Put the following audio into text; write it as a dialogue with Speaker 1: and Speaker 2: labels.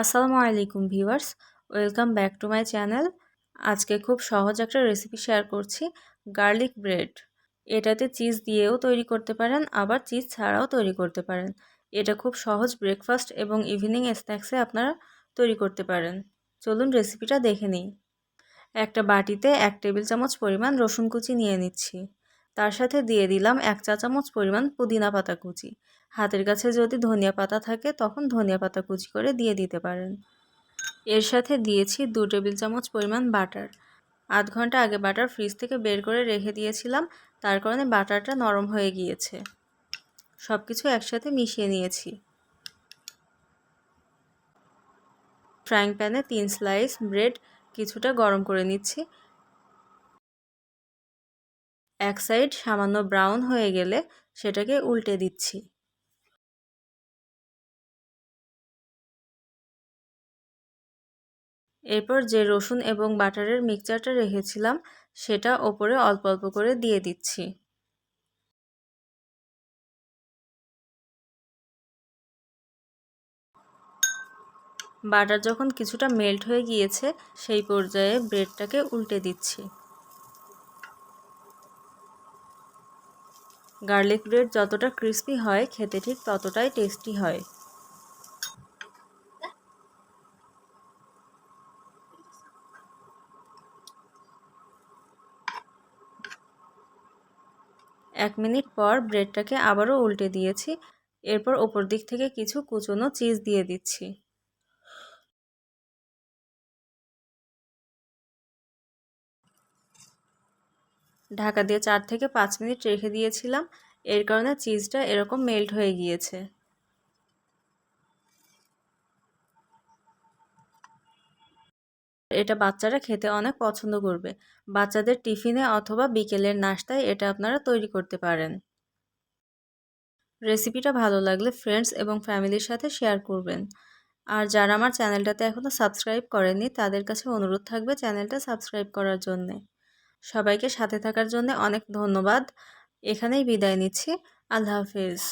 Speaker 1: আসসালামু আলাইকুম viewers, welcome back to my channel. আজকে খুব সহজ একটা রেসিপি শেয়ার করছি, গার্লিক ব্রেড। এটাতে চিজ দিয়েও তৈরি করতে পারেন, আবার চিজ ছাড়াও তৈরি করতে পারেন। এটা খুব সহজ ব্রেকফাস্ট এবং ইভিনিং স্ন্যাক্সে আপনারা তৈরি করতে পারেন। চলুন রেসিপিটা দেখে নিই। একটা বাটিতে এক টেবিল চামচ পরিমাণ রসুন কুচি নিয়ে নিচ্ছি। তার সাথে দিয়ে দিলাম এক চা চামচ পরিমাণ পুদিনা পাতা কুচি। হাতের কাছে যদি ধনিয়া পাতা থাকে, তখন ধনিয়া পাতা কুচি করে দিয়ে দিতে পারেন। এর সাথে দিয়েছি দু টেবিল চামচ পরিমাণ বাটার। আধ ঘণ্টা আগে বাটার ফ্রিজ থেকে বের করে রেখে দিয়েছিলাম, তার কারণে বাটারটা নরম হয়ে গিয়েছে। সব কিছু একসাথে মিশিয়ে নিয়েছি। ফ্রাইং প্যানে তিন স্লাইস ব্রেড কিছুটা গরম করে নিচ্ছি। এক সাইড সামান্য ব্রাউন হয়ে গেলে সেটাকে উল্টে দিচ্ছি। এরপর যে রসুন এবং বাটারের মিক্সচারটা রেখেছিলাম, সেটা ওপরে অল্প অল্প করে দিয়ে দিচ্ছি। বাটার যখন কিছুটা মেল্ট হয়ে গিয়েছে, সেই পর্যায়ে ব্রেডটাকে উল্টে দিচ্ছি। গার্লিক ব্রেড যতটা ক্রিস্পি হয়, খেতে ঠিক ততটাই টেস্টি হয়। এক মিনিট পর ব্রেডটাকে আবারও উল্টে দিয়েছি। এরপর ওপর দিক থেকে কিছু কুচনো চিজ দিয়ে দিচ্ছি। ঢাকা দিয়ে চার থেকে পাঁচ মিনিট রেখে দিয়েছিলাম। এর কারণে চিজটা এরকম মেল্ট হয়ে গিয়েছে। এটা বাচ্চারা খেতে অনেক পছন্দ করবে। বাচ্চাদের টিফিনে অথবা বিকেলের নাস্তায় এটা আপনারা তৈরি করতে পারেন। রেসিপিটা ভালো লাগলে ফ্রেন্ডস এবং ফ্যামিলির সাথে শেয়ার করবেন। আর যারা আমার চ্যানেলটাতে এখনও সাবস্ক্রাইব করেনি তাদের কাছে অনুরোধ থাকবে চ্যানেলটা সাবস্ক্রাইব করার জন্যে। সবাইকে সাথে থাকার জন্য অনেক ধন্যবাদ। এখানেই বিদায় নিচ্ছি। আল্লাহ হাফিজ।